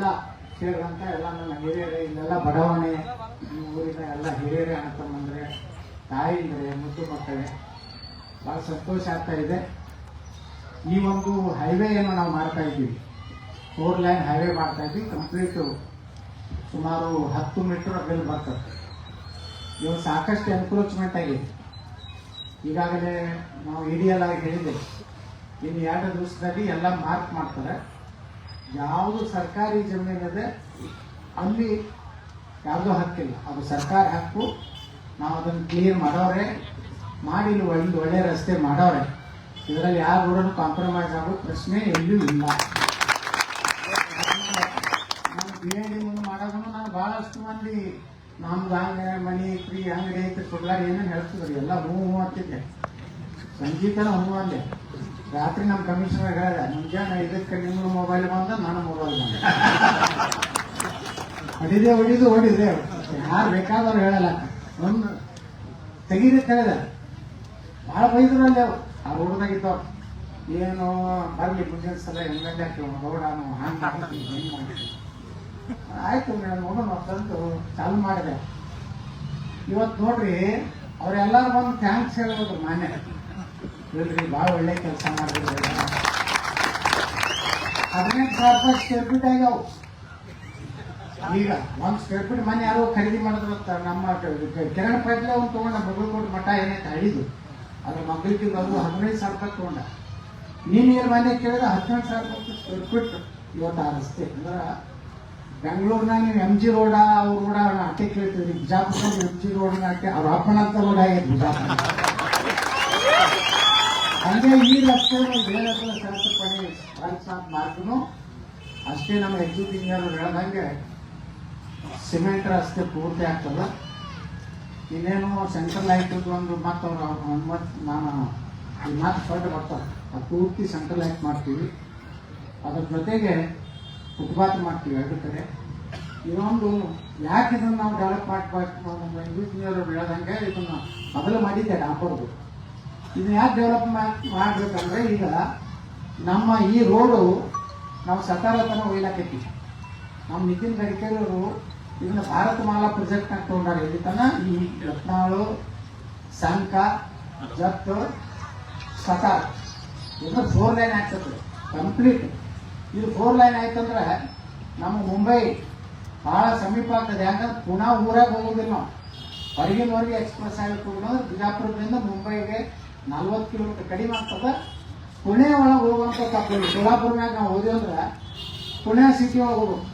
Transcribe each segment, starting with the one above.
ಎಲ್ಲ ಸೇರಿದಂತ ಎಲ್ಲ ನನ್ನ ಹಿರಿಯರೇ, ಇಲ್ಲೆಲ್ಲ ಬಡಾವಣೆ ಊರಿನ ಎಲ್ಲ ಹಿರಿಯರೇ ಅಣ್ಣ ತಾಯಿ ತಾಯಿಂದ್ರೆ ಮುದ್ದು ಮಕ್ಕಳೇ ಭಾಳ ಸಂತೋಷ ಆಗ್ತಾ ಇದೆ. ಈ ಒಂದು ಹೈವೇ ಏನು ನಾವು ಮಾಡ್ತಾ ಇದ್ದೀವಿ. ಫೋರ್ ಲೈನ್ ಹೈವೇ ಮಾಡ್ತಾ ಇದ್ವಿ ಕಂಪ್ಲೀಟು ಸುಮಾರು ಹತ್ತು ಮೀಟರ್ ಬಿಲ್ ಬರ್ತದೆ. ಇವಾಗ ಸಾಕಷ್ಟು ಎನ್ಕ್ರೋಚ್ಮೆಂಟ್ ಆಗಿದೆ. ಈಗಾಗಲೇ ನಾವು ಇಡಿಯಲ್ ಆಗಿ ಹೇಳಿದೆ ಇನ್ನು ಎರಡು ದಿವಸದಲ್ಲಿ ಎಲ್ಲ ಮಾರ್ಕ್ ಮಾಡ್ತಾರೆ. ಯಾವುದು ಸರ್ಕಾರಿ ಜಮೀನಿದೆ ಅಲ್ಲಿ ಯಾವುದೂ ಹಕ್ಕಿಲ್ಲ. ಅದು ಸರ್ಕಾರ ಹಕ್ಕು. ನಾವು ಅದನ್ನು ಕ್ಲಿಯರ್ ಮಾಡೋರೆ. ಮಾಡಿ ಒಂದು ಒಳ್ಳೆ ರಸ್ತೆ ಮಾಡೋರೆ. ಇದರಲ್ಲಿ ಯಾರು ಕೂಡ ಕಾಂಪ್ರಮೈಸ್ ಆಗೋ ಪ್ರಶ್ನೆ ಎಲ್ಲೂ ಇಲ್ಲ. ನಾನು ಬಿ ಎ ಡಿ ಮುಂದೆ ಮಾಡೋದನ್ನು ನಾನು ಭಾಳಷ್ಟು ಮಂದಿ ನಮ್ದು ಹಂಗೆ, ಮನಿ ಫ್ರೀ ಅಂಗಡಿ ಐತೆ ಸುಡ್ಲಾಡಿ ಏನೇನು ಹೇಳ್ತಿದ್ರು. ಎಲ್ಲ ಹೂ ಹೂ ಅಂತಿದ್ದೆ. ಸಂಗೀತನ ಹೂ ಅಂದೆ. ರಾತ್ರಿ ನಮ್ಮ ಕಮಿಷನರ್ ಹೇಳಿದೆ ಮುಂಜಾನೆ ಇದಕ್ಕೆ ನಿಮ್ಮ ಮೊಬೈಲ್ ಬಂದ ನನ್ನ ಮೊಬೈಲ್ ಬಂದ. ಹೊಡಿದೆ, ಹೊಡಿದು, ಹೊಡಿದೆ. ಯಾರು ಬೇಕಾದವ್ರು ಹೇಳಲ್ಲ. ಒಂದು ತೆಗೀರಿ ಹೇಳಿದೆ ಭಾಳ ಬೈದ್ರಲ್ಲಿ ಅವು ಆ ಹುಡುಗಾಗಿತ್ತು ಏನು, ಬರಲಿ, ಮುಂದಿನ ಸಲ ಹಂಗೆ ಮಾಡ್ತೀವಿ ಹಿಂಗೆ ಮಾಡ್ತೀವಿ. ಆಯ್ತು ನಾನು ನೋಡೋಣ ತಂದು ಚಾಲು ಮಾಡಿದೆ. ಇವತ್ತು ನೋಡ್ರಿ, ಅವರೆಲ್ಲರೂ ಬಂದು ಥ್ಯಾಂಕ್ಸ್ ಹೇಳೋದು ಮಾನ್ಯ. ಇಲ್ರಿ, ಭಾಳ ಒಳ್ಳೆ ಕೆಲಸ ಮಾಡಿದ್ರು ಹದಿನೆಂಟು ಸಾವಿರ ರೂಪಾಯಿ ಸ್ಕ್ವೇರ್ ಫೀಟ್ ಆಗ್ಯಾವ. ಈಗ ಒಂದು ಸ್ಕ್ವೇರ್ ಫೀಟ್ ಮನೆ ಯಾರೋ ಖರೀದಿ ಮಾಡಿದ್ರು ಅಂತ ನಮ್ಮ ಕಿರಣ್ ಪೈಪ್ಲೆ ಅವ್ನು ತೊಗೊಂಡ ಬಗಲ್ಕೋಟ್ ಮಠ ಏನೈತೆ ಅಳಿದು ಅದ್ರ ಮಗಳಿಗೆ ಬಂದು ಹದಿನೈದು ಸಾವಿರ ರೂಪಾಯಿ ತೊಗೊಂಡ. ನೀನು ಏನು ಮನೆ ಕೇಳಿದ್ರೆ ಹದಿನೆಂಟು ಸಾವಿರ ರೂಪಾಯಿ ಸ್ಕ್ವೇರ್ ಫೀಟ್ ಇವತ್ತು ಆ ರಸ್ತೆ ಅಂದ್ರೆ ಬೆಂಗಳೂರಿನಾಗ ನೀವು ಎಂ ಜಿ ರೋಡ ಅವ್ರ ರೋಡ ಅಟ್ಟೆ ಕೇಳ್ತೀವಿ ಬಿಜಾಪುರ ಎಂ ಜಿ ರೋಡ್ ಅಟ್ಟೆ, ಅವ್ರ ಅಪ್ಪನಂತ ರೋಡ್ ಆಗೈತೆ ಬಿಜಾಪುರ ಹಂಗೆ ಈ ರಸ್ತೆ ಬೇಲಕಲ ಸರಸಪಡಿ ಸಾತ್ ಮಾರ್ಗನು ಅಷ್ಟೇ ನಮ್ಮ ಎಕ್ಸಿಕ್ಯೂಟಿವ್ ಇಂಜಿನಿಯರ್ ಹೇಳ್ದಂಗೆ ಸಿಮೆಂಟ್ ರಸ್ತೆ ಪೂರ್ತಿ ಆಗ್ತದ. ಇನ್ನೇನು ಸೆಂಟ್ರಲ್ ಲೈಟ್ ಒಂದು ಮತ್ತೆ ಅವ್ರು ನಾನು ಈ ಮಾತು ಫಂಡ್ ಬರ್ತಾರೆ ಅದು ಪೂರ್ತಿ ಸೆಂಟ್ರಲ್ ಲೈಟ್ ಮಾಡ್ತೀವಿ. ಅದ್ರ ಜೊತೆಗೆ ಫುಟ್ಪಾತ್ ಮಾಡ್ತೀವಿ ಎರಡು ಕಡೆ. ಇನ್ನೊಂದು ಯಾಕೆ ಇದನ್ನು ನಾವು ಡೆವಲಪ್ ಮಾಡಬೇಕು ಇಂಜಿನಿಯರ್ ಹೇಳ್ದಂಗೆ ಇದನ್ನು ಮೊದಲು ಮಾಡಿದ್ದೆ ಡಾಂಬರ್ದು ಇದು ಯಾಕೆ ಡೆವಲಪ್ ಮಾಡ್ಬೇಕಂದ್ರೆ ಈಗ ನಮ್ಮ ಈ ರೋಡು ನಾವು ಸತಾರ ತನ ಒಯ್ಲಾಕೈತಿ ನಮ್ಮ ನಿತಿನ್ ಗಡ್ಕರಿ ಅವರು ಇದನ್ನ ಭಾರತ ಮಾಲಾ ಪ್ರಾಜೆಕ್ಟ್ ಅಂತ ತಗೊಂಡಾರ. ಇಲ್ಲಿ ತನ ಈ ರತ್ನಾಳು ಸಂಕ, ಜತ್ ಸತಾರ್ ಇದನ್ನ ಫೋರ್ ಲೈನ್ ಆಗ್ತದೆ. ಕಂಪ್ಲೀಟ್ ಇದು ಫೋರ್ ಲೈನ್ ಆಯ್ತಂದ್ರೆ ನಮ್ಮ ಮುಂಬೈ ಭಾಳ ಸಮೀಪ ಆಗ್ತದೆ. ಯಾಕಂದ್ರೆ ಪುನಃ ಊರಾಗ ಹೋಗೋದಿಲ್ಲ ನಾವು. ಹೊರಗಿನವರೆಗೆ ಎಕ್ಸ್ಪ್ರೆಸ್ ಆಗಿ ಹೋಗೋಣ ಬಿಜಾಪುರದಿಂದ ಮುಂಬೈಗೆ ನಲ್ವತ್ತು ಕಿಲೋಮೀಟರ್ ಕಡಿಮೆ ಆಗ್ತದ. ಪುಣೆ ಒಳಗೆ ಹೋಗುವಂಥ ತಪ್ಪು ಸೋಲಾಪುರ ಮ್ಯಾಗ ನಾವು ಹೋದ್ವಿ ಅಂದ್ರೆ ಪುಣೆ ಸಿಟಿ ಒಳಗೆ ಹೋಗ್ಬೇಕು.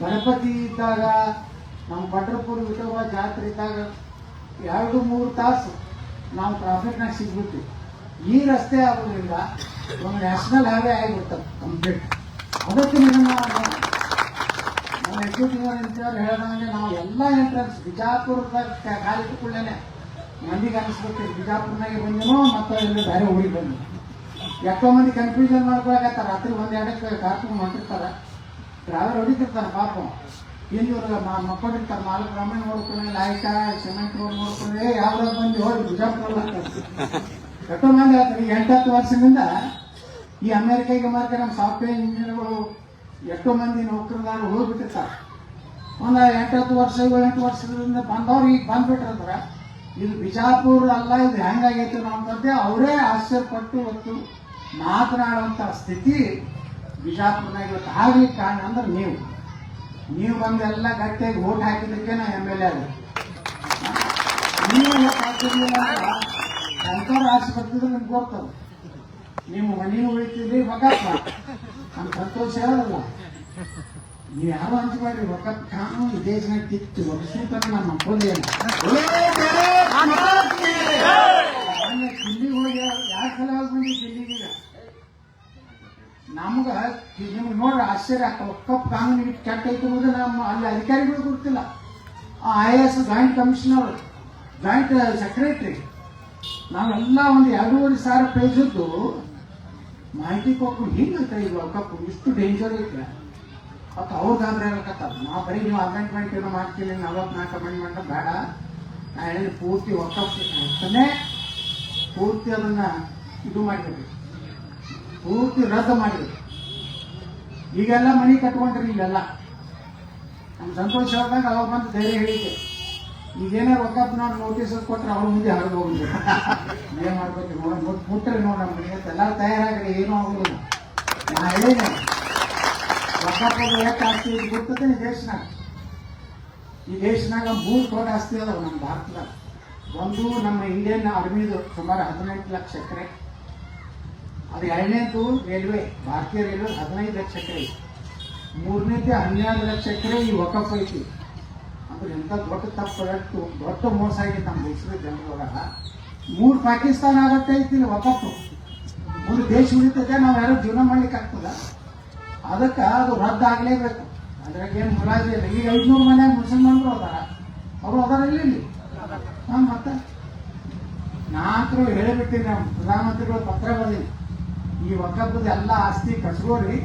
ಗಣಪತಿ ಇದ್ದಾಗ, ನಮ್ಮ ಪಟ್ರಪುರ ವಿಠೋಬ ಜಾತ್ರೆ ಇದ್ದಾಗ ಎರಡು, ಮೂರು ತಾಸು ನಾವು ಟ್ರಾಫಿಕ್ನಾಗ ಸಿಗ್ಬಿಡ್ತೀವಿ ಈ ರಸ್ತೆ ಆಗೋದ್ರಿಂದ ಒಂದು ನ್ಯಾಷನಲ್ ಹೈವೇ ಆಗಿಬಿಡ್ತದೆ ಕಂಪ್ಲೀಟ್ ಅದಕ್ಕೆ ನಿಮ್ಮ ನಮ್ಮ ಎಕ್ಸಿಕ್ಯೂಟಿವ್ ಇಂಜಿನಿಯರ್ ಹೇಳ್ದಂಗೆ ನಾವು ಎಲ್ಲ ಎಂಟ್ರೆನ್ಸ್ ಬಿಜಾಪುರದಾಗ ಕಾಲಿಟ್ಟುಕೊಳ್ಳೇನೆ ಮಂದಿಗೆ ಅನಿಸ್ಬೇಕು ಬಿಜಾಪುರ್ನಾಗೆ ಬಂದೇನೋ ಮತ್ತೆ ಇಲ್ಲಿ ಬೇರೆ ಊರಿಗೆ ಬಂದು ಎಷ್ಟೋ ಮಂದಿ ಕನ್ಫ್ಯೂಷನ್ ಮಾಡ್ಕೊಳಕತ್ತಾರ. ರಾತ್ರಿ ಒಂದ್ ಎರಡಕ್ಕೆ ಕಾರ್ಕೊಂಡು ಮಾಡಿರ್ತಾರೆ ಡ್ರೈವರ್ ಹೊಡಿತಿರ್ತಾರೆ ಪಾಪ. ಇಲ್ಲಿ ಇವ್ರಿಗೆ ಮಕ್ಕಳಿರ್ತಾರೆ ನಾಲ್ಕು ಗ್ರಾಮೀಣ ನೋಡ್ಕೊಂಡು ಲಾಯ್ಕ ಸಿಮೆಂಟ್ ರೋಡ್ ನೋಡ್ಕೊಂಡು ಯಾವ್ದಾಗ ಬಂದು ಹೋಗಿ ಬಿಜಾಪುರ ಎಷ್ಟೋ ಮಂದಿ ಹೇಳ್ತಾರೆ ಈ ಎಂಟತ್ತು ವರ್ಷದಿಂದ ಈ ಅಮೆರಿಕ ಅಮೆರಿಕ ನಮ್ಮ ಸಾಫ್ಟ್ವೇರ್ ಇಂಜಿನಿಯರ್ಗಳು ಎಷ್ಟೋ ಮಂದಿ ನೌಕರದಾರರು ಹೋಗ್ಬಿಟ್ಟಿರ್ತಾರೆ. ಒಂದು ಎಂಟತ್ತು ವರ್ಷ ಏಳೆಂಟು ವರ್ಷದಿಂದ ಬಂದವ್ರು ಈಗ ಬಂದ್ಬಿಟ್ಟಿರ್ತಾರೆ ಇದು ಬಿಜಾಪುರ ಅಲ್ಲ, ಇದು ಹೆಂಗಾಗೈತೆ ಅನ್ನೋದೇ ಅವರೇ ಆಶ್ಚರ್ಯಪಟ್ಟು ಇವತ್ತು ಮಾತನಾಡುವಂಥ ಸ್ಥಿತಿ ಬಿಜಾಪುರ್ನಾಗ ಇವತ್ತು ಆಗಿ ಕಾರಣ ಅಂದ್ರೆ ನೀವು. ನೀವು ಬಂದು ಎಲ್ಲ ಗಟ್ಟಿಯಾಗಿ ಓಟ್ ಹಾಕಿದ್ದಕ್ಕೆ ನಾ ಎಂ ಎಲ್ ಎ ಆಗಿದೆ ನೀವು ಸರ್ಕಾರ ಬರ್ತಿದ್ರೆ ನಿಮ್ಗೆ ಗೊತ್ತದ ನಿಮ್ಮ ಮನೆ ಉಳಿತಿದ್ರಿ ಒಕ್ಕಪ್ಪ ಅಂತ ಸಂತೋಷ ಹೇಳಲ್ಲ ನೀವು ಯಾರು ಅಂತ ಮಾಡಿ ಕಾನೂನು ದೇಶನಾಗ ಕಿತ್ತು ವರ್ಷತನ ನಮ್ಮ ಮಕ್ಕಳೇ ದಿಲ್ಲಿಗೆ ಹೋಗಿ ಈಗ ನಮ್ಗ ನೋಡ್ರಿ ಆಶ್ಚರ್ಯ ಕಪ್ ಕಾನೂನು ಕೆಟ್ಟ ಐತೆ ಅನ್ನೋದು ನಮ್ಮ ಅಲ್ಲಿ ಅಧಿಕಾರಿಗಳು ಗೊತ್ತಿಲ್ಲ. I A S joint commissioner joint secretary ನಾವೆಲ್ಲ ಒಂದು ಎರಡೂವರೆ ಸಾವಿರ ಪೇಜದ್ದು ಮಾಹಿತಿ ಕೊಟ್ಟು ಹಿಂಗತ್ತ ಈಗ ಒಕ್ಕಪ್ಪು. ಇಷ್ಟು ಡೇಂಜರ್ ಐತೆ. ಮತ್ತು ಅವ್ರದ್ದಾದ್ರೆ ಹೇಳ್ಕತ್ತಾರ ನಾ ಬರೀ ನೀವು ಅಮೆಂಡ್ಮೆಂಟ್ ಏನೋ ಮಾಡ್ತೀನಿ ನಲ್ವತ್ನಾಲ್ಕು ಅಮೆಂಡ್ಮೆಂಟ್ ಬೇಡ. ನಾ ಪೂರ್ತಿ ವಾಪಸ್ ಅಂತಾನೆ ಪೂರ್ತಿ ಅದನ್ನ ಇದು ಮಾಡಿಬಿಡ್ರಿ ಪೂರ್ತಿ ರದ್ದು ಮಾಡಿದ್ರು ಈಗೆಲ್ಲ ಮನೆ ಕಟ್ಕೊಂಡ್ರಿ ಈಗೆಲ್ಲ. ನಮ್ಮ ಸಂತೋಷ ಆದಾಗ ಅವಾಗ ಬಂದು ಧೈರ್ಯ ಹೇಳಿದ್ದೆ. ಈಗೇನೇ ರೊಕ್ಕಪ್ಪನವ್ರು ನೋಟಿಸ್ ಕೊಟ್ರೆ ಅವ್ರ ಮುಂದೆ ಹರಿದು ಹೋಗಿದ್ದೆ ಏನ್ ಮಾಡ್ಬೇಕು ನೋಡ ಮುಟ್ಟ್ರಿ ನೋಡಿ ನಮ್ಮ ಮನೆಗೆ. ಎಲ್ಲ ತಯಾರಾಗ್ರಿ, ಏನೂ ಆಗುದಿಲ್ಲ. ನಾ ಹೇಳಿದೆ. ವಕ್ಕಪ್ಪ ಯಾಕೆ ಆಗ್ತೀವಿ ಗೊತ್ತದೆ ಈ ದೇಶನಾಗ ಮೂರು ದೊಡ್ಡ ಆಸ್ತಿ ಅದಾವ ನಮ್ಮ ಭಾರತದಾಗ. ಒಂದು ನಮ್ಮ ಇಂಡಿಯನ್ ಆರ್ಮಿದು ಸುಮಾರು ಹದಿನೆಂಟು ಲಕ್ಷ ಎಕರೆ. ಅದು ಎರಡನೇದು ರೈಲ್ವೆ ಭಾರತೀಯ ರೈಲ್ವೆ ಹದಿನೈದು ಲಕ್ಷ ಎಕರೆ ಮೂರನೇದು ಹನ್ನೆರಡು ಲಕ್ಷ ಎಕರೆ ಈ ವಕಫ್ ಐತಿ. ಅಂದ್ರೆ ಎಂಥ ದೊಡ್ಡ ತಪ್ಪು ದೊಡ್ಡ ಮೋಸ ಆಗೈತೆ ನಮ್ಮ ದೇಶದ ಜನರೊಳಗ. ಮೂರು ಪಾಕಿಸ್ತಾನ ಆಗತ್ತೆ ಐತಿ ಇಲ್ಲಿ ಮೂರು ದೇಶ ಉಳಿತದೆ ನಾವು ಯಾರು ಜೀವನ ಮಾಡ್ಲಿಕ್ಕೆ ಆಗ್ತದ ಅದಕ್ಕೆ ಅದು ರದ್ದು ಆಗ್ಲೇಬೇಕು ಅದ್ರಾಗ ಏನು ಮುಲಾಜಿ ಇಲ್ಲ ಈಗ ಐದುನೂರು ಮನೆ ಮುಸಲ್ಮಾನರು ಅದಾರ. ಅವರು ಅದಾರ ಇಲ್ಲ ಇಲ್ಲಿ? ಹಾಂ ಮತ್ತೆ ನಾಲ್ಕರು ಹೇಳಿಬಿಟ್ಟಿನಿ ನಮ್ಮ ಪ್ರಧಾನಮಂತ್ರಿಗಳು ಪತ್ರ ಬರಲಿ ಈ ಒಕ್ಕಬ್ಬದ ಎಲ್ಲ ಆಸ್ತಿ ಕಟ್ಕೋರಿ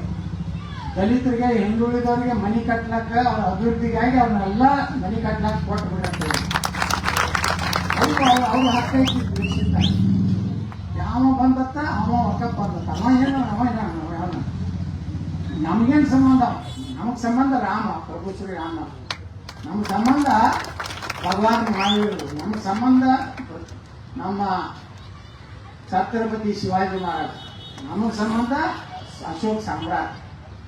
ದಲಿತರಿಗೆ, ಹಿಂದುಳಿದವರಿಗೆ ಮನೆ ಕಟ್ಲಕ್ಕ, ಅವ್ರ ಅಭಿವೃದ್ಧಿಗಾಗಿ ಅವ್ರನ್ನೆಲ್ಲ ಮನೆ ಕಟ್ಲಕ್ಕ ಕೊಟ್ಟು ಬಿಡತ್ತೆ. ಅವ್ರು ಅವ್ರ ಅವ್ರ ಹಕ್ಕ ಐತಿ ನಿಶ್ಚಿತ ಯಾವ ಬಂದತ್ತ? ಅವ ಒಕ್ಕಪ್ಪ ಬಂದತ್ತ. ಅವ ಏನು ಅವ ಏನು? ನಮ್ಗೇನು ಸಂಬಂಧ? ನಮಗ್ ಸಂಬಂಧ ರಾಮ, ಪ್ರಭು ಶ್ರೀ ರಾಮ. ನಮ್ಮ ಸಂಬಂಧ ಭಗವಾನ್ ಮಹಾವೀರರು ನಮ್ಮ ಸಂಬಂಧ ನಮ್ಮ ಛತ್ರಪತಿ ಶಿವಾಜಿ ಮಹಾರಾಜ್. ನಮ್ಮ ಸಂಬಂಧ ಅಶೋಕ್ ಸಾಮ್ರಾಟ್.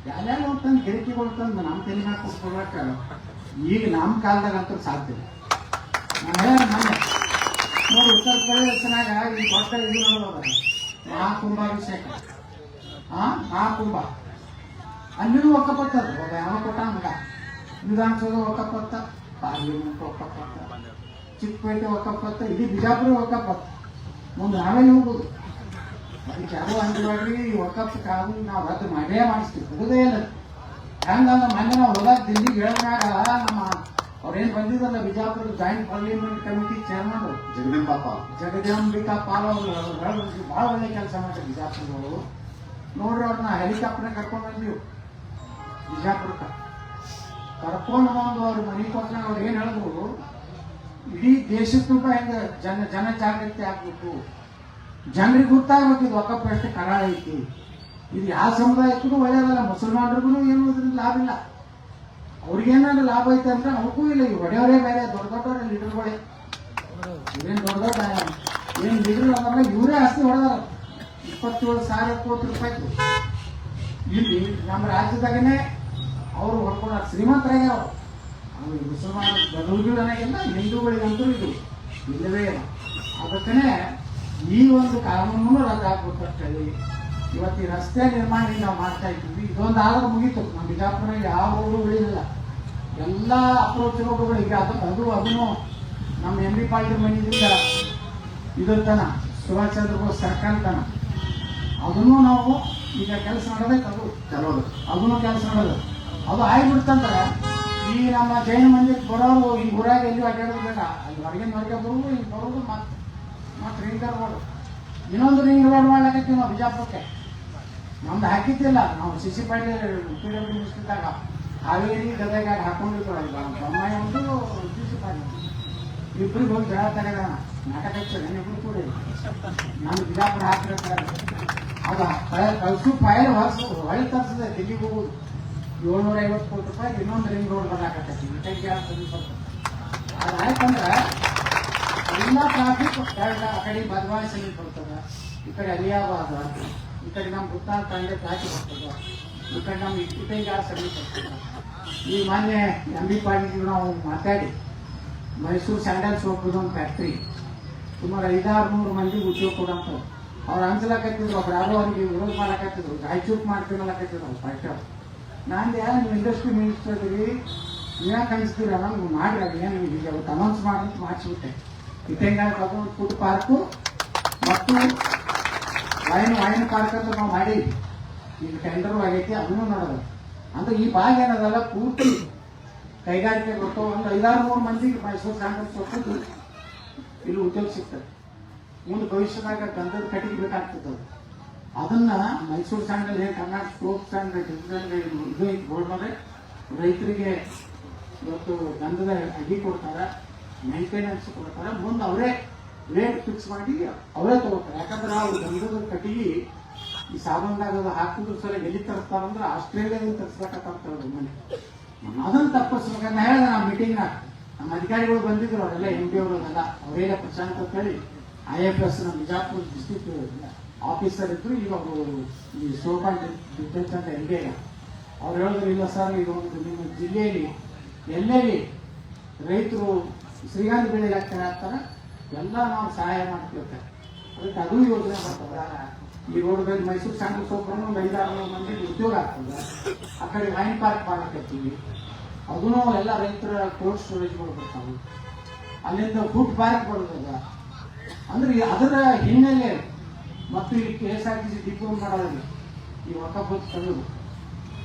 ಯಾರ್ಯಾರು ತಂದು ಗಿರಿಕಿಗಳು ತಂದು ನಮ್ಮ ತಲೆ ಮ್ಯಾಗ ಈಗ ನಮ್ಮ ಕಾಲದಾಗ ಅಂತೂ ಸಾಧ್ಯ. ನಾನು ನೋಡಿ, ಉತ್ತರ ಪ್ರದೇಶನಾಗ ಈ ದೊಡ್ಡ ಇದು ನೋಡೋದ ಮಹಾಕುಂಭಾಭಿಷೇಕ. ಹಾ ಮಹಾಕುಂಭ. ಅಲ್ಲಿನೂ ಒಕ್ಕಪತ್ತದ ಒಬ್ಬ ಯಾವ ಕೊಟ್ಟ ಮಗ ವಿಧಾನಸೌಧ ಒಕ್ಕಪತ್ತ ಪಾರ್ಲಿಮೆಂಟ್ ಒಕ್ಕಪತ್ತ ಚಿಕ್ಕಪೇಟೆ ಒಕ್ಕಪತ್ತ ಇಡೀ ಬಿಜಾಪುರ ಒಕ್ಕಪತ್ತ ಮುಂದೆ ನಾವೇ ಹೋಗುದು ಅದಕ್ಕೆ ಯಾವ ಅಂದ್ರಿ ಒಕ್ಕಪ್ಪ ಕಾನೂನು ನಾವು ರದ್ದು ಮಾಡೇ ಮಾಡಿಸ್ತೀವಿ ಬಿಡುದೇ ಇಲ್ಲ ಹೆಂಗಂದ್ರೆ ಮೊನ್ನೆ ನಾವು ಹೋದಾಗ ದಿಲ್ಲಿಗೆ ಹೇಳಿದಾಗ ನಮ್ಮ ಅವ್ರೇನ್ ಬಂದಿದ್ದಲ್ಲ Bijapur joint parliament committee chairman Jagadambappa Jagadambika Pal ಅವರು ಭಾಳ ಒಳ್ಳೆ ಕೆಲಸ ಮಾಡ್ತಾರೆ ಬಿಜಾಪುರದವರು ನೋಡ್ರಿ ಅವ್ರನ್ನ ಹೆಲಿಕಾಪ್ಟರ್ ಕರ್ಕೊಂಡು ಬಂದಿವಿ ಬಿಜಾಪುರಕ್ಕೆ. ಕರ್ಕೊಂಡು ಬಂದು ಅವ್ರ ಮನೆ ಕೊಟ್ಟಾಗ ಅವ್ರು ಏನು ಹೇಳಿದ್ರು ಇಡೀ ದೇಶದ ಹೆಂಗೆ ಜನ ಜನ ಜಾಗೃತಿ ಆಗ್ಬೇಕು. ಜನರಿಗೆ ಗೊತ್ತಾಗ್ಬೇಕು ಇದು ಒಕ್ಕಪ್ಪ ಎಷ್ಟು ಕರಾಳ ಐತಿ. ಇದು ಯಾವ ಸಮುದಾಯಕ್ಕೂ ಒಳ್ಳೇದಲ್ಲ, ಮುಸಲ್ಮಾನರಿಗೂ ಏನು ಇದ್ರಿಂದ ಲಾಭ ಇಲ್ಲ. ಅವ್ರಿಗೇನಾದ್ರು ಲಾಭ ಐತೆ ಅಂದ್ರೆ ಅವ್ರಿಗೂ ಇಲ್ಲ. ಈ ಒಡೆಯವರೇ ಬೇರೆ, ದೊಡ್ಡ ದೊಡ್ಡ ಲೀಡರ್ಗಳೇ. ಇವೇನ್ ದೊಡ್ಡ ದೊಡ್ಡ ಏನು ಲೀಡರ್ ಅಂದ್ರೆ ಇವರೇ ಆಸ್ತಿ ಹೊಡೆದಾರ. ಇಪ್ಪತ್ತೇಳು ಸಾವಿರ ಕೋಟಿ ರೂಪಾಯಿ ಇಲ್ಲಿ ನಮ್ಮ ರಾಜ್ಯದಾಗನೇ ಅವರು ಹೊಡ್ಕೊಂಡ ಅವರು. ಅವ್ರು ಮುಸಲ್ಮಾನ ಬಡವರಿಗೆಲ್ಲ ಹಿಂದೂಗಳಿಗಂತೂ ಇದು ಇಲ್ಲವೇ ಇಲ್ಲ. ಅದಕ್ಕನೇ ಈ ಒಂದು ಕಾನೂನು ರದ್ದಾಗ್ಬಿಟ್ಟಲ್ಲಿ ಇವತ್ತು ಈ ರಸ್ತೆ ನಿರ್ಮಾಣ ನಾವು ಮಾಡ್ತಾ ಇದ್ದೀವಿ. ಇದೊಂದು ಆದ್ರೆ ಮುಗೀತು. ನಮ್ಮ ಬಿಜಾಪುರ ಯಾವ ರೋಡು ಉಳಿದಿಲ್ಲ ಎಲ್ಲ ಅಪ್ರೋಚ್ ರೋಡುಗಳು ಈಗ ಅದು ಅದು ಅದನ್ನು ನಮ್ಮ ಎಂ ಬಿ ಪಾಟೀಲ್ ಮನೆಯಿಂದ ಇದ್ರ ತನ, ಸುಭಾಷ್ ಚಂದ್ರ ಬೋಸ್ ಸರ್ಕಾರ ತನ. ಅದನ್ನು ನಾವು ಈಗ ಕೆಲಸ ಮಾಡೋದೇ ತಗೋ ಕೆಲವರು ಅದನ್ನು ಕೆಲಸ ಮಾಡೋದು. ಅದು ಆಗ್ಬಿಡ್ತಂದ್ರೆ ಈ ನಮ್ಮ ಜೈನ ಮಂದಿರಕ್ಕೆ ಬರೋರು ಈ ಊರಾಗ ಎಲ್ಲಿ ಅಡ್ಡಾಡೋದು ಬೇಡ. ಅಲ್ಲಿ ಹೊರಗಿನ ಹೊರಗೆ ಬರುವುದು ಇಲ್ಲಿ ಬರೋದು ಮತ್ತೆ ಮತ್ತೆ ರಿಂಗ್ ರೋಡ್ ಇನ್ನೊಂದು ರಿಂಗ್ ರೋಡ್ ಮಾಡ್ಲಿಕ್ಕೆ ನಾವು ಬಿಜಾಪುರಕ್ಕೆ. ನಮ್ದು ಹಾಕಿದ್ದಿಲ್ಲ. ನಾವು C C Patil P W ಮುಗಿಸ್ತಿದ್ದಾಗ Haveri Gadag ಹಾಕೊಂಡಿರ್ತಾರೆ ಬೊಮ್ಮಾಯಿ ಒಂದು ಸಿಸಿ ಪಾಟೀಲ್. ಇಬ್ಬರಿಗೆ ಹೋಗಿ ಜಗಳ ತಗೋಣ ನಾಟಕ ಇಬ್ಬರು ಕೂಡ. ನಾನು ಬಿಜಾಪುರ ಹಾಕಿರ್ತಾರೆ ಅದು ಕಳಿಸು ಫೈಲ್ ಹೊಸ ಹೊಳಿ ತರಿಸಿದೆ, ದಿಲ್ಲಿಗೆ ಹೋಗುದು. ಏಳ್ನೂರ ಐವತ್ತು ಕೋಟಿ ರೂಪಾಯಿ ಇನ್ನೊಂದು ರಿಂಗ್ ರೋಡ್ ಬರಾಕತ್ತೈತಿ ಇಟೈಗೆ ಅದು ಆಯ್ತಂದ್ರೆ, ಎಲ್ಲ ಟ್ರಾಫಿಕ್ ಆ ಕಡೆ ಬದವಾಯಿ ಸಲೀಟ್ ಬರ್ತದೆ. ಈ ಕಡೆ ಅಲಿಯಾಬಾದ ಈ ಕಡೆ ನಮ್ಮ ಗುತ್ತಾಲ್ ತಂದೆ ದಾಟಿ ಬರ್ತದೆ. ಈ ಕಡೆ ನಮ್ಮ ಇಟೈಗಾರ ಸಲೀಟ್ ಬರ್ತದೆ. ಈ ಮೊನ್ನೆ ಎಂ ಬಿ ಪಾಟೀಲ್ ನಾವು ಮಾತಾಡಿ, ಮೈಸೂರು ಸ್ಯಾಂಡಲ್ ಸೋಪ್ ಒಂದು ಫ್ಯಾಕ್ಟ್ರಿ ಸುಮಾರು ಐದಾರು ನೂರು ಮಂದಿ ಉದ್ಯೋಗ ಕೊಡಂತ ಅವ್ರು ಅನ್ಸಲಕತ್ತಿದ್ರು ಅವ್ರು ಯಾರೋ ಅವ್ರಿಗೆ ವಿರೋಧ ಮಾಡಕತ್ತಿದ್ರು ರಾಯಚೂರು ಮಾಡ್ತೀವಿ ಅನ್ನಕತ್ತಿದ್ರು ಅವ್ರು ಫ್ಯಾಕ್ಟ್ರಿ ನಾನು ಯಾರು ನೀವು ಇಂಡಸ್ಟ್ರಿ ಮಿನಿಸ್ಟರ್ ಅದೀರಿ ನೀವು ಕಾಣಿಸ್ತೀರ ನಮ್ಗೆ ಮಾಡ್ರಿ, ಅದು ಏನು ಈಗ ಅವತ್ತು ಅನೌನ್ಸ್ ಮಾಡಂತ ಮಾಡಿಸ್ಬಿಟ್ಟೆ. ಇಟ್ಟಂಗಾಲ ತಗೊಂಡು ಫುಡ್ ಪಾರ್ಕು ಮತ್ತು ವೈನ್ ವೈನ್ ಪಾರ್ಕ್ ಅಂತ ನಾವು ಮಾಡಿ ಈಗ ಟೆಂಡರ್ ಆಗೈತಿ, ಅದನ್ನು ನೋಡೋದು. ಅಂದ್ರೆ ಈ ಭಾಗ ಏನದಲ್ಲ ಪೂರ್ತಿ ಕೈಗಾರಿಕೆ ಕೊಟ್ಟು ಒಂದು ಐದಾರು ಮೂರು ಮಂದಿಗೆ ಮೈಸೂರು ಕಾಂಗ್ರೆಸ್ ಕೊಟ್ಟು ಇಲ್ಲಿ ಉದ್ಯೋಗ ಸಿಗ್ತದೆ. ಮುಂದೆ ಭವಿಷ್ಯದಾಗ ಗಂಧದ ಕಟ್ಟಿಗೆ ಬೇಕಾಗ್ತದೆ ಅದು. ಅದನ್ನ ಮೈಸೂರು ಸ್ಯಾಂಡಲ್ ಹೇಗೆ ಕರ್ನಾಟಕ ಸ್ಯಾಂಡಲ್ ಡಿಜಿಟಲ್ ಇದು ಬೋರ್ಡ್ ಮೇಲೆ, ರೈತರಿಗೆ ಇವತ್ತು ಗಂಧದ ಅಗಿ ಕೊಡ್ತಾರೆ ಮೇಂಟೆನೆನ್ಸ್ ಕೊಡ್ತಾರೆ, ಮುಂದೆ ಅವರೇ ರೇಟ್ ಫಿಕ್ಸ್ ಮಾಡಿ ಅವರೇ ತಗೋತಾರೆ. ಯಾಕಂದ್ರೆ ಅವ್ರು ಗಂಧದ ಕಟ್ಟಿಗೆ ಈ ಸಾಬೂನ್ದಾಗ ಅದು ಹಾಕಿದ್ರು ಸಲ ಎಲ್ಲಿ ತರಿಸ್ತಾರಂದ್ರೆ ಆಸ್ಟ್ರೇಲಿಯಾದಿಂದ ತರಿಸ್ಬೇಕಂತ ಮನೆ. ಅದನ್ನು ತಪ್ಪಿಸ್ಬೇಕಂತ ಹೇಳಿದೆ ನಮ್ಮ ಮೀಟಿಂಗ್ನಾಗ ನಮ್ಮ ಅಧಿಕಾರಿಗಳು ಬಂದಿದ್ರು, ಅವರೆಲ್ಲ ಎಂ ಪಿ ಅವರೆಲ್ಲ ಅವರೆಲ್ಲ ಪ್ರಶಾಂತ ಅಂತ ಹೇಳಿ ಐ ಎಫ್ ಎಸ್ ನಮ್ಮ ಬಿಜಾಪುರ ಡಿಸ್ಟ್ರಿಕ್ಟ್ ಆಫೀಸರ್ ಇದ್ರು ಈಗ ಈ ಸೋಪಾನ್ ಡಿಫೆನ್ಸ್ ಅಂತ ಪಿ ಅವ್ರು ಹೇಳಿದ್ರು, ಇಲ್ಲ ಸರ್ ಒಂದು ನಿಮ್ಮ ಜಿಲ್ಲೆಯಲ್ಲಿ, ಎಲ್ಲೆಲ್ಲಿ ರೈತರು ಶ್ರೀಗಂಧ ಬೆಳೆ ಹಾಕ್ತಾರೆ ಆಗ್ತಾರೆ ಎಲ್ಲ ನಾವು ಸಹಾಯ ಮಾಡ್ತಿರ್ತಾರೆ ಅದಕ್ಕೆ ಅದು ಯೋಜನೆ ಬರ್ತದ ಈ ರೋಡ್ದಲ್ಲಿ ಮೈಸೂರು ಸಣ್ಣ ಒಂದು ಐದಾರು ಮಂದಿ ಉದ್ಯೋಗ ಆಗ್ತದೆ. ಆ ಕಡೆ ವೈನ್ ಪಾರ್ಕ್ ಮಾಡಕತ್ತೀವಿ. ಅದನ್ನು ಎಲ್ಲ ರೈತರ ಕೋಲ್ಡ್ ಸ್ಟೋರೇಜ್ ಬರ್ತಾವೆ ಅಲ್ಲಿಂದ ಫುಡ್ ಪಾರ್ಕ್ ಬರ್ತದ. ಅಂದ್ರೆ ಅದರ ಹಿನ್ನೆಲೆ ಮತ್ತು ಇಲ್ಲಿ K S R T C depot ಮಾಡೋದಿಲ್ಲ ಈ ಹೊಕ್ಕಬೂತ್ ತಗೋದು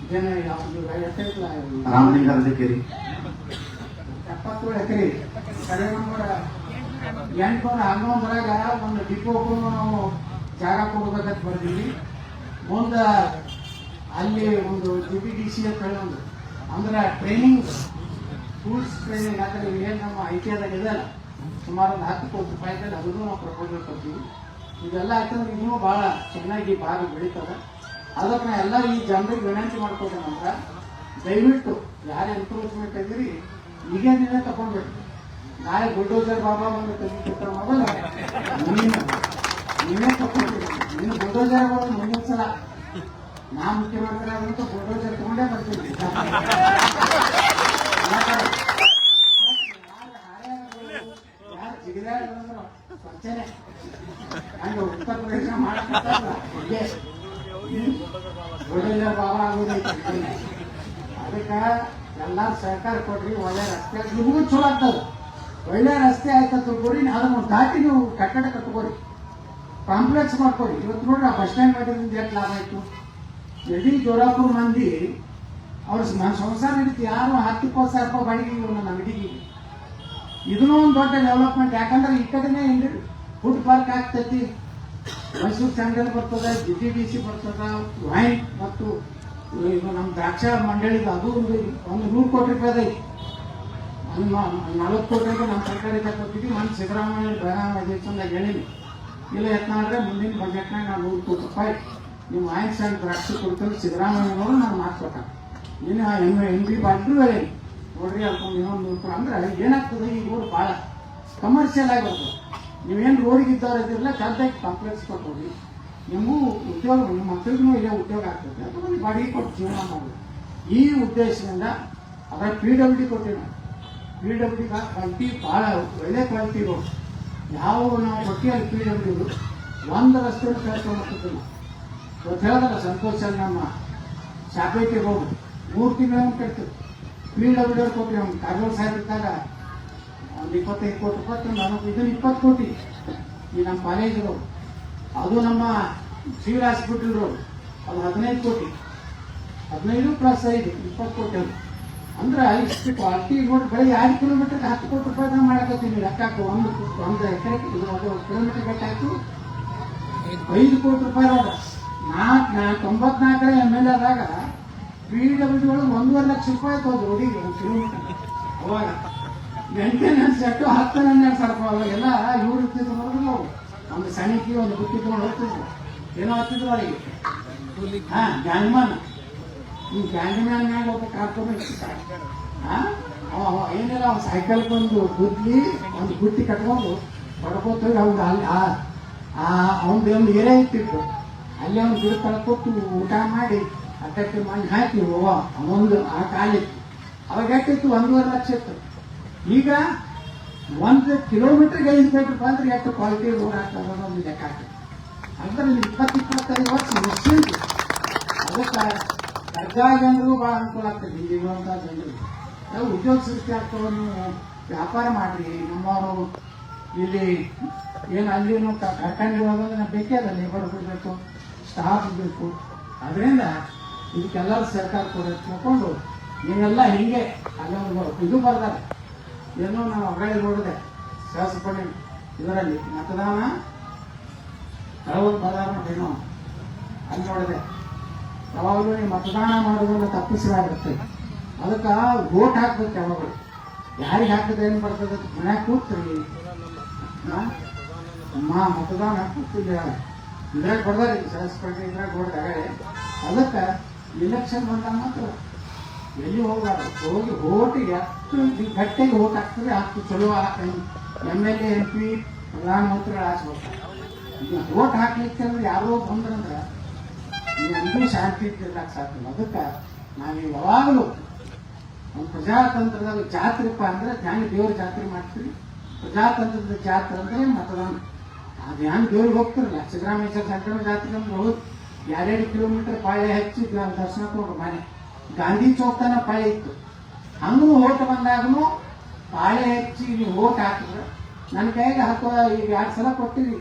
ಇದೇನೋ ಯಾವುದು ಎತ್ತೈತಲ್ಲ ರಾಮಲಿಂಗಾರೆಡ್ಡಿ ಕೇರಿ ಎಪ್ಪತ್ತೇಳು ಎಕರೆ. ಕಡೆ ನಂಬರ್ ಎಂಟುನೂರ ಹನ್ನೊಂದರಾಗ ಒಂದು ಡಿಪೋಗೂ ನಾವು ಜಾಗ ಕೊಡ್ಬೇಕಂತ ಬರ್ತೀವಿ ಮುಂದೆ ಅಲ್ಲಿ ಒಂದು ಜಿ ಬಿ ಡಿ ಸಿ ಅಂತ ಹೇಳೋದು ಅಂದ್ರೆ ಟ್ರೈನಿಂಗ್ ಟೂಲ್ಸ್ ಟ್ರೈನಿಂಗ್ ಅಂತ ಏನು ನಮ್ಮ ಐ ಟಿ ಐದಾಗ ಸುಮಾರು ಒಂದು ಹತ್ತು ಕೋಟಿ ರೂಪಾಯಿದಲ್ಲಿ ಅದನ್ನು ನಾವು ಪ್ರಪೋಸಲ್ ಕೊಡ್ತೀವಿ. ಇದೆಲ್ಲ ಯಾಕಂದ್ರೆ ಇನ್ನೂ ಭಾಳ ಚೆನ್ನಾಗಿ ಭಾಗ ಬೆಳೀತದೆ. ಅದಕ್ಕೆ ಎಲ್ಲ ಈ ಜನರಿಗೆ ವಿನಂತಿ ಮಾಡ್ಕೋತೇನಂದ್ರೆ ದಯವಿಟ್ಟು ಯಾರು ಎನ್ಕ್ರೋಚ್ಮೆಂಟ್ ಇದ್ದೀರಿ ಈಗ ನೀವೇ ತಗೊಂಡ್ಬಿಟ್ಟು ನಾಳೆ ಬುಲ್ಡೋಜರ್ ಬಾಬಾ ಒಂದು ಮೊದಲ ನೀನು, ನೀವೇ ತಗೊಂಡ್ರಿ ನೀನು ಬುಲ್ಡೋಜರ್ ಬಂದು ಮುಂದಿನ ಸಲ. ನಾ ಮುಖ್ಯಮಂತ್ರಿ ಆದಂತೂ ಬುಲ್ಡೋಜರ್ ತಗೊಂಡೇ ಬರ್ತೀನಿ ಯಾಕಂದ್ರೆ ಜಿಗಿದಾಡಿದ್ರು ಸ್ವಚ್ಛನೆ. ಹಂಗೆ ಉತ್ತರ ಭಾವ ಆಗೋದೈತೆ ಅದಕ್ಕೆ ಎಲ್ಲಾರು ಸಹಕಾರ ಕೊಡ್ರಿ, ಒಳ್ಳೆ ರಸ್ತೆ ನಿಮಗೂ ಚಲೋ ಆಗ್ತದ. ಒಳ್ಳೆ ರಸ್ತೆ ಆಯ್ತು ತಿಳ್ಕೊರಿ ಅದನ್ನು ದಾಟಿ ನೀವು ಕಟ್ಟಡ ಕಟ್ಕೋರಿ ಕಾಂಪ್ಲೆಕ್ಸ್ ಮಾಡ್ಕೊರಿ ಇವತ್ತು ನೋಡ್ರಿ, ಆ ಬಸ್ ಸ್ಟ್ಯಾಂಡ್ ಮಾಡಿದ್ರಿಂದ ಎಷ್ಟು ಲಾಭ ಆಯ್ತು? ಎಡೀ ಜೋರಾಪುರ ಮಂದಿ ಅವ್ರ ನನ್ನ ಸಂಸಾರ ನಡೀತಿ. ಯಾರು ಹತ್ತು ಇಪ್ಪತ್ತು ಸಾವಿರ ರೂಪಾಯಿ ಬಾಡಿಗೆ ನನ್ನ ಅಂಗಡಿಗೆ. ಇದನ್ನೂ ಒಂದು ದೊಡ್ಡ ಡೆವಲಪ್ಮೆಂಟ್ ಯಾಕಂದ್ರೆ ಈ ಕಡೆನೇ ಹಿಂಗೆ ಫುಡ್ ಪಾರ್ಕ್ ಆಗ್ತೈತಿ. ಮೈಸೂರು ಸ್ಯಾಂಡಲ್ ಬರ್ತದ ಜಿ ಟಿ ಡಿ ಸಿ ಬರ್ತದ ವೈನ್ ಮತ್ತು, ಇದು ನಮ್ಮ ದ್ರಾಕ್ಷಾ ಮಂಡಳಿದ ಅದು ಒಂದು ಒಂದು ನೂರು ಕೋಟಿ ರೂಪಾಯಿ ಒಂದು ನಲವತ್ತು ಕೋಟಿ ರೂಪಾಯಿ ನಮ್ಮ ಸರ್ಕಾರಿ ಕೊಟ್ಟಿದ್ವಿ. ಒಂದು ಸಿದ್ದರಾಮಯ್ಯ ಬೆಳಗಾವಿ ಅಧಿವೇಶನದಾಗ ಹೇಳಿನಿ ಇಲ್ಲ ಯತ್ನಾಡ್ರೆ ಮುಂದಿನ ಬಜೆಟ್ನಾಗ ನಾವು ನೂರು ಕೋಟಿ ರೂಪಾಯಿ ನಿಮ್ಮ ವೈನ್ ಸ್ಯಾಂಡ್ ದ್ರಾಕ್ಷಿ ಕೊಡ್ತೀವಿ. ಸಿದ್ದರಾಮಯ್ಯನವರು ನಾನು ಮಾಡ್ಬೇಕ ನೀನು ಎಂ ಬಿ ಬಾಟ್ಲು ನೋಡ್ರಿ ಅಲ್ಕೊಂಡು ಇನ್ನೊಂದು ನೂರು ಅಂದ್ರೆ ಏನಾಗ್ತದೆ? ಈ ರೋಡ್ ಭಾಳ ಕಮರ್ಷಿಯಲ್ ಆಗಿ ಬರ್ತದೆ ನೀವೇನು ರೋಡಿಗೆ ಇದ್ದವ್ರು ಇದ್ದಿರಲ್ಲ ಕರೆದಾಗಿ ಕಾಂಪ್ಲೆಕ್ಸ್ ಕೊಟ್ಟೋಗಿ ನಿಮಗೂ ಉದ್ಯೋಗ, ನಿಮ್ಮ ಮಕ್ಕಳಿಗೂ ಇಲ್ಲೇ ಉದ್ಯೋಗ ಆಗ್ತದೆ. ಅಥವಾ ಒಂದು ಬಾಡಿಗೆ ಕೊಟ್ಟು ಜೀವನ ಮಾಡೋದು ಈ ಉದ್ದೇಶದಿಂದ ಅದರ ಪಿ ಡಬ್ಲ್ಯೂ ಡಿ ಕೊಟ್ಟಿವಿ ನಾವು ಪಿ ಡಬ್ಲ್ಯೂ ಡಿ ಕ್ವಾಲಿಟಿ ಭಾಳ ಒಳ್ಳೆ ಕ್ವಾಲಿಟಿ ರೋಡ್ ಯಾವ ನಾವು ಕೊಟ್ಟಿಯಲ್ಲಿ ಪಿ ಡಬ್ಲ್ಯೂ ಒಂದು ರಸ್ತೆಯಲ್ಲಿ ಕಳ್ಕೊಂಡ್ಬಿಟ್ಟಿದ್ವಿ ನಾವು ಇವತ್ತು ಹೇಳಿದಲ್ಲ ಸಂತೋಷ ನಮ್ಮ ಶಾಪೇಟಿ ರೋಡ್ ಮೂರು ತಿಂಗಳ ಕಟ್ತೀವಿ ಪಿ ಡಿ ಕೊಟ್ಟಿವಿ ನಮ್ಮ ಕಾಗಲ್ ಸಾಹೇಬ್ ಇದ್ದಾಗ ಒಂದು ಇಪ್ಪತ್ತೈದು ಕೋಟಿ ರೂಪಾಯಿ ನಾನು ಇದನ್ನು ಇಪ್ಪತ್ತು ಕೋಟಿ. ಈ ನಮ್ಮ ಕಾಲೇಜರು ಅದು ನಮ್ಮ ಸಿವಿಲ್ ಹಾಸ್ಪಿಟಲ್ ರೋಡ್ ಅದು ಹದಿನೈದು ಕೋಟಿ. ಹದಿನೈದು ಪ್ಲಸ್ ಐದು, ಇಪ್ಪತ್ತು ಕೋಟಿ ಅದು. ಅಂದ್ರೆ ಇಷ್ಟು ಕ್ವಾಲಿಟಿ ರೋಡ್ ಬರೀ ಆರು ಕಿಲೋಮೀಟರ್ಗೆ ಹತ್ತು ಕೋಟಿ ರೂಪಾಯಿ ನಾವು ಮಾಡಕತ್ತೀನಿ. ಲೆಕ್ಕಕ್ಕೆ ಒಂದು ಒಂದು ಎಕರೆ ಇದು ಒಂದು ಕಿಲೋಮೀಟರ್ ಬೇಕಾಯ್ತು ಐದು ಕೋಟಿ ರೂಪಾಯಿ ರೋಡ್ ನಾಲ್ಕು ನಾ ತೊಂಬತ್ನಾಲ್ಕರ ಎಂ ಎಲ್ ಆದಾಗ ಪಿ ಡಬ್ಲ್ಯೂ ಒಳಗೆ ಒಂದೂವರೆ ಲಕ್ಷ ರೂಪಾಯಿ ಅದು ರೋಡಿಗೆ ಒಂದು ಕಿಲೋಮೀಟರ್ ಅವಾಗ ಮೇಂಟೆನೆನ್ಸ್ ಎಷ್ಟು ಹತ್ತು ಹನ್ನೆರಡು ಸಾವಿರ ರೂಪಾಯಿ. ಅವಾಗೆಲ್ಲ ಇವ್ರು ಇರ್ತಿದ್ರು ನೋಡಿದ್ರು ನಾವು ಒಂದು ಸಣಿಕಿ ಒಂದು ಬುಟ್ಟಿ ತಗೊಂಡು ಹೋಗ್ತಿದ್ರು ಏನೋ ಹತ್ತಿದ್ರು ಅವರಿಗೆ. ಹಾಂ ಗ್ಯಾಂಗ್ಮನ್ ಈ ಗ್ಯಾಂಗ್ಮ್ಯಾನ್ ಮ್ಯಾಗ ಒಬ್ಬ ಕಾರ್ಕೊಂಡು ಹಾ, ಅವ ಏನಿಲ್ಲ ಅವ್ನು ಸೈಕಲ್ ಒಂದು ಗುದ್ಲಿ ಒಂದು ಬುಟ್ಟಿ ಕಟ್ಕೊಂಡು ಹೊಡ್ಕೋತ ಅವ್ನು ಅಲ್ಲಿ, ಆ ಅವ್ನು ಒಂದು ಏರಿಯಾ ಇತ್ತಿತ್ತು ಅಲ್ಲಿ ಅವ್ನು ಗಿಡ ಕಳ್ಕೊಟ್ಟು ಊಟ ಮಾಡಿ ಅಟ್ಟಕ್ಕೆ ಮಣ್ಣು ಹಾಕಿ ಓವಾ ಅವನೊಂದು ಆ ಕಾಲಕ್ಕೆ. ಅವಾಗ ಎಷ್ಟಿತ್ತು ಒಂದೂವರೆ ಲಕ್ಷ ಇತ್ತು. ಈಗ ಒಂದು ಕಿಲೋಮೀಟರ್ಗೆ ಐದು ಮೀಟರ್ ಬಂದ್ರೆ ಎಷ್ಟು ಕ್ವಾಲಿಟಿ ರೋಡ್ ಆಗ್ತದೆ ಒಂದು ಲೆಕ್ಕ ಹಾಕಿ? ಅಂದ್ರೆ ಇಪ್ಪತ್ತು ಇಪ್ಪತ್ತೈದು ವರ್ಷ ಮುಗಿಸಿದ್ದು ಅದಕ್ಕೆ ಸರ್ಕಾರ ಜನರು ಭಾಳ ಅನುಕೂಲ ಆಗ್ತದೆ. ಇಲ್ಲಿರುವಂಥ ಜನರಿಗೆ. ನಾವು ಉದ್ಯೋಗ ಸೃಷ್ಟಿ ಆಗ್ತವನ್ನು ವ್ಯಾಪಾರ ಮಾಡ್ರಿ. ನಮ್ಮವರು ಇಲ್ಲಿ ಏನು ಅಲ್ಲಿ ಕಾರ್ಖಾನೆ ನಾವು ಬೇಕೇ ಅದ ಲೇಬರ್ ಬೇಕು ಸ್ಟಾಫ್ ಬೇಕು. ಅದರಿಂದ ಇದಕ್ಕೆಲ್ಲರೂ ಸರ್ಕಾರ ಕೊಡೋದು ತಿಳ್ಕೊಂಡು ನೀವೆಲ್ಲ ಹಿಂಗೆ ಅಲ್ಲೊಂದು ಇದು ಬರ್ದಾರೆ. ಏನೋ ನಾವು ಹೊರಗಡೆ ನೋಡಿದೆ, ಶಾಸಕರು, ಇದರಲ್ಲಿ ಮತದಾನ, ಅರವತ್ತು ಬದಾರ ಏನೋ ಅಲ್ಲಿ ನೋಡಿದೆ. ಯಾವಾಗಲೂ ನೀವು ಮತದಾನ ಮಾಡೋದನ್ನ ತಪ್ಪಿಸಲಾಗಿರುತ್ತೆ. ಅದಕ್ಕೆ ವೋಟ್ ಹಾಕ್ಬೇಕು ಯಾವಾಗಲೂ. ಯಾರಿಗೆ ಹಾಕಿದ್ರೆ ಏನು ಬರ್ತದೆ? ಮನ್ಯಾಗ ಕೂತ್ರಿ. ಮಾ ಮತದಾನ ಕೂತಿಲ್ಲ ಇದ್ರಾಗ ಕೊಡ್ದಾರ ಸಹಸ್ಪಟ್ಟಿ ಇದ್ರಾಗ ಕೊಡ್ದಾಗ ಅದಕ್ಕೆ ಇಲೆಕ್ಷನ್ ಬಂದಾಗ ಮಾತ್ರ ಎಲ್ಲಿ ಹೋಗಬಾರ್ದು ಹೋಗಿ ಓಟಿಗೆ ಹತ್ತು ಗಟ್ಟಿಗೆ ಓಟ್ ಹಾಕ್ತದೆ ಹತ್ತು ಚಲೋ M L A M P ಪ್ರಧಾನಮಂತ್ರಿಗಳು ಈಗ ಓಟ್ ಹಾಕ್ಲಿಕ್ಕೆ ಅಂದ್ರೆ ಯಾರೋ ಬಂದ್ರಂದ್ರೆ ನಮಗೂ ಶಾಂತಿ ಇರ್ಲಾಕ್ ಸಾಧ್ಯ ಅದಕ್ಕೆ ನಾವು ಯಾವಾಗಲೂ ಒಂದು ಪ್ರಜಾತಂತ್ರದಲ್ಲಿ ಜಾತ್ರೆಪ್ಪ ಅಂದ್ರೆ ಧ್ಯಾನ ದೇವ್ರ ಜಾತ್ರೆ ಮಾಡ್ತೀವಿ. ಪ್ರಜಾತಂತ್ರದ ಜಾತ್ರೆ ಅಂದ್ರೆ ಮತದಾನ. ಆ ಧ್ಯಾನ ದೇವ್ರಿಗೆ ಹೋಗ್ತಿರಲ್ಲ. ಸಿದ್ದರಾಮೇಶ್ವರ ಸಂಕ್ರಮ ಜಾತ್ರೆ ಅಂದ್ರೆ ಹೋಗಿ ಎರಡೆರಡು ಕಿಲೋಮೀಟರ್ ಪಾಳೆ ನಾನು ದರ್ಶನ ಕೊಡ್ರು ಮನೆ. ಗಾಂಧಿ ಚೌಕ್ ತನ ಪಾಳೆ ಇತ್ತು. ಹಂಗೂ ಓಟ್ ಬಂದಾಗನು ಪಾಳೆ ಹಚ್ಚಿ ನೀವು ಓಟ್ ಹಾಕಿದ್ರೆ. ನನ್ನ ಕೈಗೆ ಹತ್ತು, ಈಗ ಎರಡು ಸಲ ಕೊಟ್ಟಿವಿ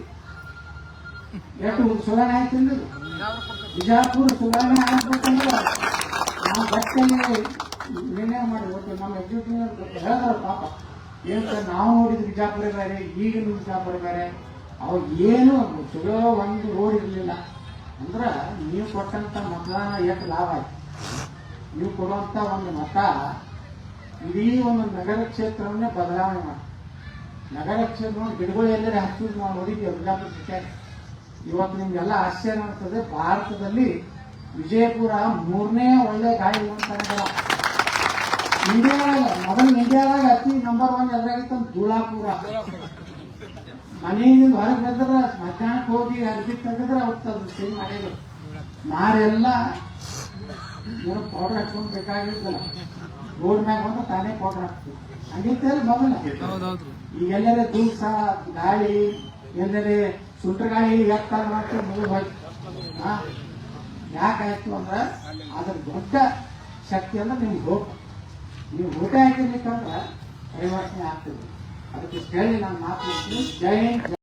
ಎಷ್ಟು ಸುಧಾರಣೆ ಆಯ್ತು ಬಿಜಾಪುರ ಸುಧಾರಣೆ ಆಗ್ಬೇಕಂದ್ರೆ ನಾವು ನಿರ್ಣಯ ಮಾಡಿ ನಮ್ಮ ಎಕ್ಸಿಕ್ಯೂಟಿವ್ ಹೇಳಿದ್ರು ಪಾಪ. ಏನಂತ ನಾವು ನೋಡಿದ ಬಿಜಾಪುರ ಬೇರೆ ಈಗಿನ ಬಿಜಾಪುರ ಬೇರೆ. ಅವಾಗ ಏನು ಚಲೋ ಒಂದು ರೋಡ್ ಇರಲಿಲ್ಲ. ಅಂದ್ರೆ ನೀವು ಕೊಟ್ಟಂತ ಮತ ಎಷ್ಟು ಲಾಭ ಆಯ್ತು? ನೀವು ಕೊಡುವಂತ ಒಂದು ಮತ ಇಡೀ ಒಂದು ನಗರ ಕ್ಷೇತ್ರವನ್ನೇ ಬದಲಾವಣೆ ಮಾಡಿ. ನಗರ ಕ್ಷೇತ್ರವನ್ನು ಗಿಡಗಳು ಎಲ್ಲರೇ ಹಚ್ಚಿದ್ ನಾವು ನೋಡಿದ್ವಿ ಸಿಟ್ಯಾಗ ಇವತ್ತು ನಿಮ್ಗೆಲ್ಲ ಆಶ್ಚರ್ಯ ಆಗ್ತದೆ ಭಾರತದಲ್ಲಿ ವಿಜಯಪುರ ಮೂರನೇ ಒಳ್ಳೆ ಗಾಳಿ ಅಂತ ಇಂಡಿಯಾದಾಗ ಮೊದಲು ಇಂಡಿಯಾದಾಗ ಅತಿ ನಂಬರ್ ಒನ್ ಎದುರಾಗಿತ್ತು ಧೂಳಾಪುರ. ಮನೆಯಿಂದ ಹೊರಗೆ ಬಂದ್ರೆ ಸ್ಮಶಾನಕ್ಕೆ ಹೋಗಿ ಅರ್ಜಿ ತೆಗೆದ್ರೆ ಅದು ಸೇಮ್ ಮಾಡಿದ್ರು ಮಾರೆಲ್ಲ ಏನೋ ಪೌಡರ್ ಹಾಕೊಂಡು ಬೇಕಾಗಿರ್ತಲ್ಲ ರೋಡ್ ಮ್ಯಾಗ ಬಂದ್ರೆ ತಾನೇ ಪೌಡರ್ ಹಾಕ್ತೀವಿ. ಹಂಗಿರ್ತೇಳಿ ಮೊದಲ. ಈಗ ಎಲ್ಲರೇ ದೂಸ ಗಾಳಿ ಎಲ್ಲರೇ ಸುಂಟ್ರ ಗಾಳಿ ಎತ್ತಾರ ಮಾಡ್ತೀವಿ ಮುಗಿದು ಹೋಗಿ ಹಾ ಯಾಕಾಯ್ತು ಅಂದ್ರೆ ಅದ್ರ ದೊಡ್ಡ ಶಕ್ತಿ ಅಂದ್ರೆ ನಿಮ್ಗೆ ಹೋಗ ನೀವು ಊಟ ಹಾಕಿರ್ಲಿಕ್ಕಂದ್ರೆ ಪರಿವರ್ತನೆ ಆಗ್ತದೆ. ಅದಕ್ಕೆ ಹೇಳಿ ನಾನು ಮಾತು ಜೈ